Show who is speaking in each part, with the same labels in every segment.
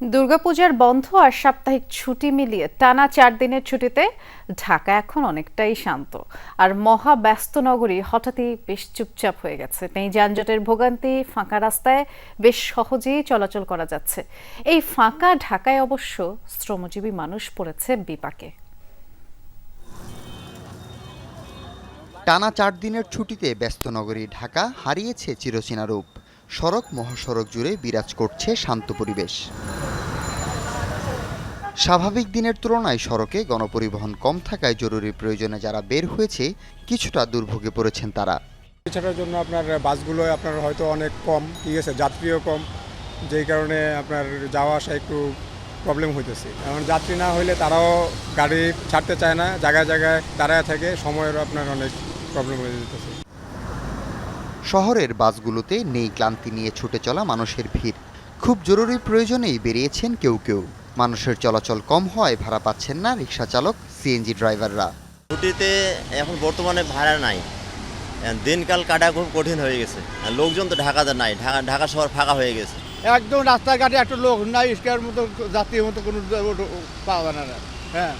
Speaker 1: দুর্গাপূজার বন্ধ আর সাপ্তাহিক ছুটি মিলিয়ে টানা চার দিনের ছুটিতে ঢাকা এখন অনেকটাই শান্ত। আর মহা ব্যস্ত নগরী হঠাৎই বেশ চুপচাপ হয়ে গেছে। নেই যানজটের ভোগান্তি, ফাঁকা রাস্তায় বেশ সহজেই চলাচল করা যাচ্ছে। এই ফাঁকা ঢাকায় অবশ্য শ্রমজীবী মানুষ পড়েছে বিপাকে।
Speaker 2: টানা চার দিনের ছুটিতে ব্যস্ত নগরী ঢাকা হারিয়েছে চিরচেনা রূপ সড়ক মহাসড়ক জুড়ে বিরাজ করছে শান্ত পরিবেশ। স্বাভাবিক দিনের তুলনায় সড়কে গণপরিবহন কম থাকায় জরুরি প্রয়োজনে যারা বের হয়েছে কিছুটা দুর্ভোগে পড়েছেন তারা।
Speaker 3: এছাড়ার জন্য আপনার বাসগুলো আপনার হয়তো অনেক কম ঠিক আছে যাত্রীও কম যেই কারণে আপনার যাওয়া আসা একটু প্রবলেম হইতেছে। এখন যাত্রী না হইলে তারাও গাড়ি ছাড়তে চায় না জায়গায় জায়গায় দাঁড়ায় থাকে সময়েরও আপনার অনেক প্রবলেম হয়ে যেতেছে।
Speaker 2: শহরের বাসগুলোতে নেই ক্লান্তি নিয়ে ছুটে চলা মানুষের ভিড়। খুব জরুরি প্রয়োজনেই বেরিয়েছেন কেউ কেউ। মানুষের চলাচল কম হওয়ায় ভাড়া পাচ্ছেন না রিক্সা চালক সিএনজি ড্রাইভাররা
Speaker 4: ছুটিতে এখন বর্তমানে ভাড়া নাই। দিনকাল কাটা খুব কঠিন হয়ে গেছে। আর লোকজন তো ঢাকাতে নাই ঢাকা ঢাকা শহর ফাঁকা হয়ে গেছে।
Speaker 5: একদম রাস্তাঘাটে একটা লোক নাই ইস্কার মতো যাত্রীর মতো কোনো পাওয়া না হ্যাঁ।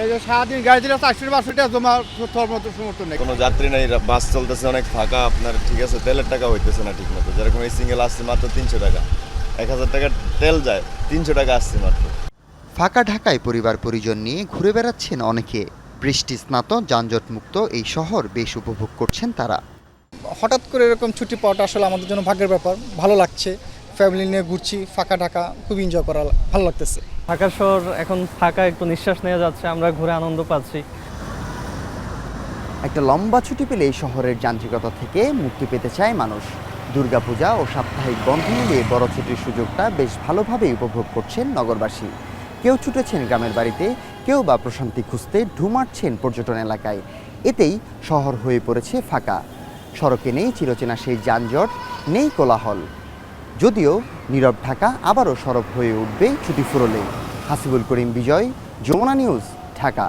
Speaker 5: এই যে সারাদিন গাড়ি দিলে চারশো পাঁচশো টাকা জমা তোর মতো সমর্থন নেই।
Speaker 6: কোনো যাত্রী নাই বাস চলতেছে অনেক ফাঁকা আপনার ঠিক আছে তেলের টাকা হইতেছে না ঠিক মতো যেরকম এই সিঙ্গেল আসছে মাত্র তিনশো টাকা। এক হাজার টাকার তেল যায় তিনশো টাকা আসছে মাত্র।
Speaker 2: ফাঁকা ঢাকায় পরিবার পরিজন নিয়ে ঘুরে বেড়াচ্ছেন অনেকে। বৃষ্টি স্নাত যানজটমুক্ত এই শহর বেশ উপভোগ করছেন তারা।
Speaker 7: হঠাৎ করে এরকম ছুটি পাওয়াটা আসলে আমাদের জন্য ভাগ্যের ব্যাপার। ভালো লাগছে ফ্যামিলি নিয়ে ঘুরছি ফাঁকা ঢাকা খুব এনজয় করা ভালো লাগতেছে।
Speaker 8: ঢাকা শহর এখন ফাঁকা একটু নিঃশ্বাস নেওয়া যাচ্ছে আমরা ঘুরে আনন্দ পাচ্ছি।
Speaker 2: একটা লম্বা ছুটি পেলে এই শহরের যান্ত্রিকতা থেকে মুক্তি পেতে চায় মানুষ। দুর্গাপূজা ও সাপ্তাহিক বন্ধ মিলিয়ে বড় ছুটির সুযোগটা বেশ ভালোভাবেই উপভোগ করছেন নগরবাসী। কেউ ছুটেছেন গ্রামের বাড়িতে, কেউ বা প্রশান্তি খুঁজতে ঢুমাচ্ছেন পর্যটন এলাকায়। এতেই শহর হয়ে পড়েছে ফাঁকা। সড়কে নেই চিরচেনা সেই যানজট, নেই কোলাহল। যদিও নীরব ঢাকা আবারও সরব হয়ে উঠবে ছুটি ফুরলে। হাসিবুল করিম বিজয়, যমুনা নিউজ, ঢাকা।